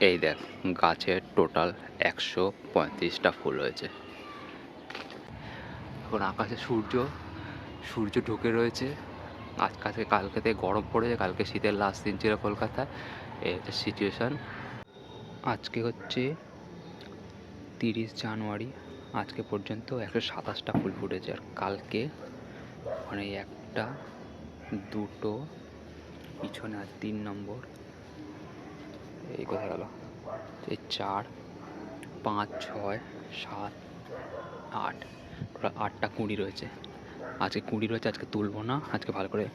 এই দেখ, গাছের টোটাল একশো পঁয়ত্রিশটা ফুল হয়েছে। এখন আকাশে সূর্য সূর্য ঢুকে রয়েছে। আজ কাছে কালকেতে গরম পড়েছে, কালকে শীতের লাস্ট দিন ছিল কলকাতায় এই সিচুয়েশান আজকে হচ্ছে তিরিশ জানুয়ারি, আজকে পর্যন্ত একশো সাতাশটা ফুল ফুটেছে। আর কালকে মানে একটা, দুটো, পিছনে আর তিন নম্বর। এই কোথায় গেল? এই চার, পাঁচ, ছয়, সাত, আট। আটটা কুঁড়ি রয়েছে। আজকে কুঁড়ি রয়েছে, আজকে তুলবো না। আজকে ভালো করে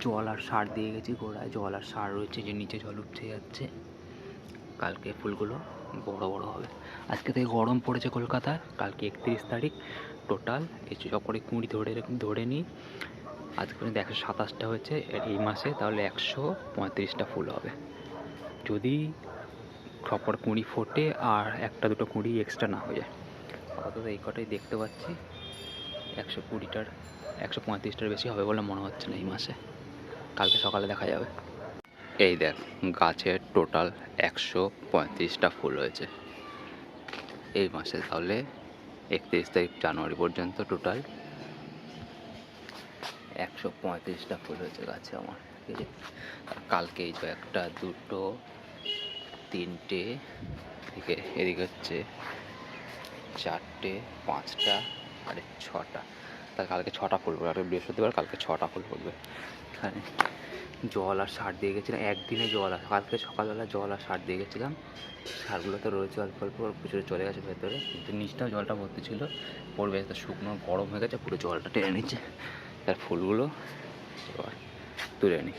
জল আর সার দিয়ে গেছি গোড়ায়। জল আর সার রয়েছে যে নিচে জল উঠছে যাচ্ছে। কালকে ফুলগুলো বড় বড় হবে। আজকে থেকে গরম পড়েছে কলকাতায়। কালকে একত্রিশ তারিখ টোটাল। এই সব করে কুঁড়ি ধরে ধরে নিই। আজকে পর্যন্ত একশো সাতাশটা হয়েছে এই মাসে তাহলে একশো পঁয়ত্রিশটা ফুল হবে। যদি প্রপার কুঁড়ি ফোটে আর একটা দুটো কুঁড়ি এক্সট্রা না হয়ে যায়। আপাতত এই কটাই দেখতে পাচ্ছি। একশো কুড়িটার, একশো পঁয়ত্রিশটার বেশি হবে বলে মনে হচ্ছে না এই মাসে। কালকে সকালে দেখা যাবে। এই দেখ, গাছের টোটাল একশো পঁয়ত্রিশটা ফুল হয়েছে। এই মাসে তাহলে একত্রিশ তারিখ জানুয়ারি পর্যন্ত টোটাল একশো পঁয়ত্রিশটা ফুল হয়েছে গাছে আমার। ঠিক আছে কালকে এই যে একটা দুটো তিনটে, এদিকে এদিকে হচ্ছে চারটে, পাঁচটা, আর ছটা। তার কালকে ছটা ফুল পড়বে, আর বৃহস্পতিবার কালকে ছটা ফুল পড়বে। এখানে জল আর সার দিয়ে গেছিলাম, একদিনে জল আর, কালকে সকালবেলা জল আর সার দিয়ে গেছিলাম। সারগুলো তো রয়েছে অল্প অল্প প্রচুর চলে গেছে ভেতরে। কিন্তু নিচটাও জলটা ভর্তি ছিল, পড়বে, তো শুকনো, গরম হয়ে গেছে, পুরো জলটা টেনে নিচ্ছে। তার ফুলগুলো এবার তুলে নিই।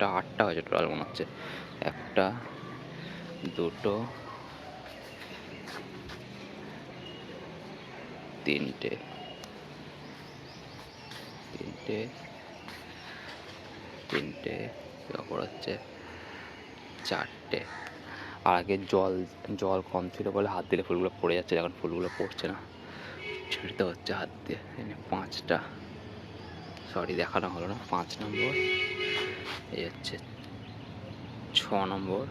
একটা আটটা হয়েছে টোটাল মনে হচ্ছে। একটা, দুটো, তিনটে তিনটে তিনটে, তারপর হচ্ছে চারটে। আর আগে জল জল কম ছিল বলে হাত দিলে ফুলগুলো পড়ে যাচ্ছে, এখন ফুলগুলো পড়ছে না। ছিঁড়তে হচ্ছে হাত দিয়ে পাঁচটা। সরি, দেখানো হলো না। পাঁচ নম্বর, এই হচ্ছে ছ নম্বর।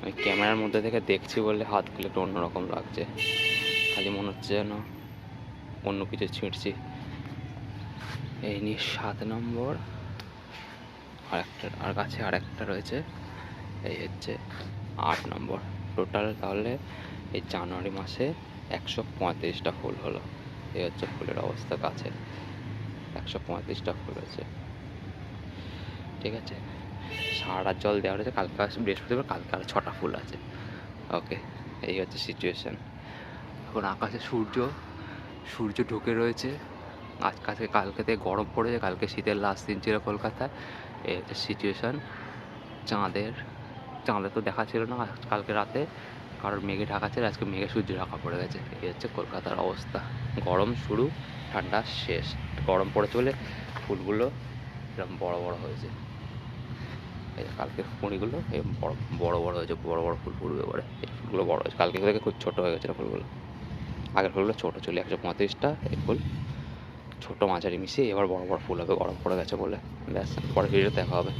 আমি ক্যামেরার মধ্যে থেকে দেখছি বলে হাতগুলো একটু অন্যরকম লাগছে। খালি মনে হচ্ছে যেন অন্য কিছু ছিঁড়ছি। এই নিয়ে সাত নম্বর। আর একটা আর কাছে আর একটা রয়েছে। এই হচ্ছে আট নম্বর। টোটাল তাহলে এই জানুয়ারি মাসে একশো পঁয়ত্রিশটা ফুল হলো। এই হচ্ছে ফুলের অবস্থা গাছে একশো পঁয়ত্রিশটা ফুল হয়েছে ঠিক আছে? সারা জল দেওয়া রয়েছে কালকে বৃহস্পতিবার কালকে আর ছটা ফুল আছে। ওকে এই হচ্ছে সিচুয়েশান এখন আকাশে সূর্য সূর্য ঢুকে রয়েছে। আজ কাছে কালকেতে গরম পড়েছে, কালকে শীতের লাস্ট দিন ছিল কলকাতায়। এই হচ্ছে সিচুয়েশান চাঁদের চাঁদের তো দেখা ছিল না কালকে রাতে। কারোর মেঘে ঢাকা ছিল, আজকে মেঘে সূর্য ঢাকা পড়ে গেছে। এই হচ্ছে কলকাতার অবস্থা। গরম শুরু, ঠান্ডা শেষ। গরম পড়েছে বলে ফুলগুলো এরকম বড় বড় হয়েছে। এই যে কালকের কুঁড়িগুলো এরকম বড় বড় বড় হয়েছে, বড় বড় ফুল ফুটবে পরে এই ফুলগুলো বড় হয়েছে। কালকে থেকে খুব ছোটো হয়ে গেছে ফুলগুলো। আগের ফুলগুলো ছোটো ছিল, একশো পঁয়ত্রিশটা এই ফুল। ছোটো মাঝারি মিশিয়ে এবার বড় বড় ফুল হবে, গরম পড়ে গেছে বলে। ব্যাস পরে ভিডিও দেখা হবে।